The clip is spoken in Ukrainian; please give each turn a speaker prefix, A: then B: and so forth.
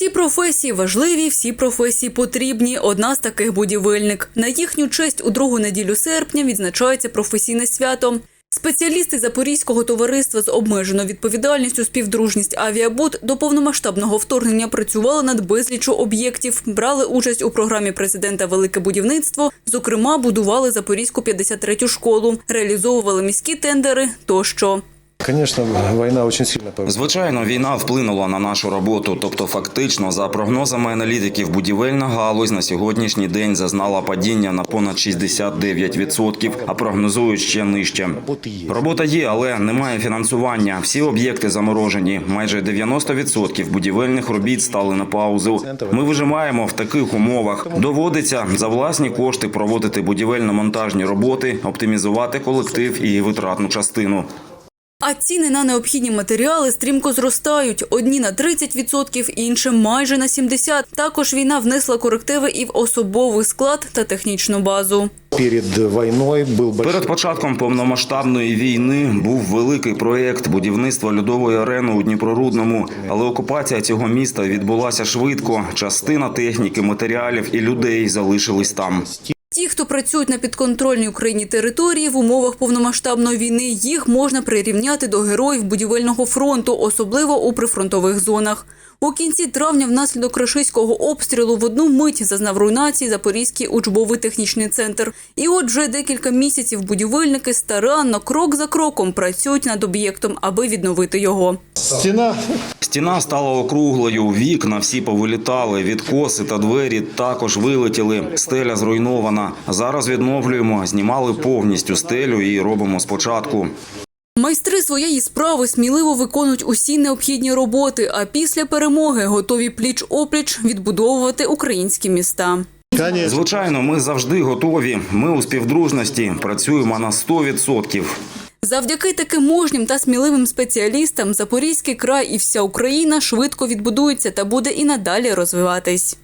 A: Всі професії важливі, всі професії потрібні. Одна з таких будівельник. На їхню честь у другу неділю серпня відзначається професійне свято. Спеціалісти Запорізького товариства з обмеженою відповідальністю співдружність авіабуд до повномасштабного вторгнення працювали над безлічу об'єктів, брали участь у програмі президента Велике будівництво. Зокрема, будували Запорізьку 53-ю школу, реалізовували міські тендери тощо.
B: Конечно, война очень сильно повлияла.
C: Звичайно, війна вплинула на нашу роботу. Тобто, фактично, за прогнозами аналітиків, будівельна галузь на сьогоднішній день зазнала падіння на понад 69%, а прогнозують ще нижче. Робота є, але немає фінансування. Всі об'єкти заморожені. Майже 90% будівельних робіт стали на паузу. Ми вижимаємо в таких умовах. Доводиться за власні кошти проводити будівельно-монтажні роботи, оптимізувати колектив і витратну частину.
A: А ціни на необхідні матеріали стрімко зростають. Одні на 30%, інші майже на 70%. Також війна внесла корективи і в особовий склад та технічну базу.
B: Перед был большой...
C: Перед початком повномасштабної війни був великий проєкт будівництва льодової арени у Дніпрорудному, але окупація цього міста відбулася швидко. Частина техніки, матеріалів і людей залишились там.
A: Ті, хто працюють на підконтрольній Україні території в умовах повномасштабної війни, їх можна прирівняти до героїв будівельного фронту, особливо у прифронтових зонах. У кінці травня внаслідок рашистського обстрілу в одну мить зазнав руйнації Запорізький учбовий технічний центр. І от вже декілька місяців будівельники старанно, крок за кроком працюють над об'єктом, аби відновити його.
B: Стена
C: Стіна стала округлою, вікна всі повилітали, відкоси та двері також вилетіли. Стеля зруйнована. Зараз відновлюємо, знімали повністю стелю і робимо спочатку.
A: Майстри своєї справи сміливо виконують усі необхідні роботи, а після перемоги готові пліч-опліч відбудовувати українські міста.
B: Конечно.
C: Звичайно, ми завжди готові. Ми у співдружності працюємо на 100%.
A: Завдяки таким мужнім та сміливим спеціалістам Запорізький край і вся Україна швидко відбудується та буде і надалі розвиватись.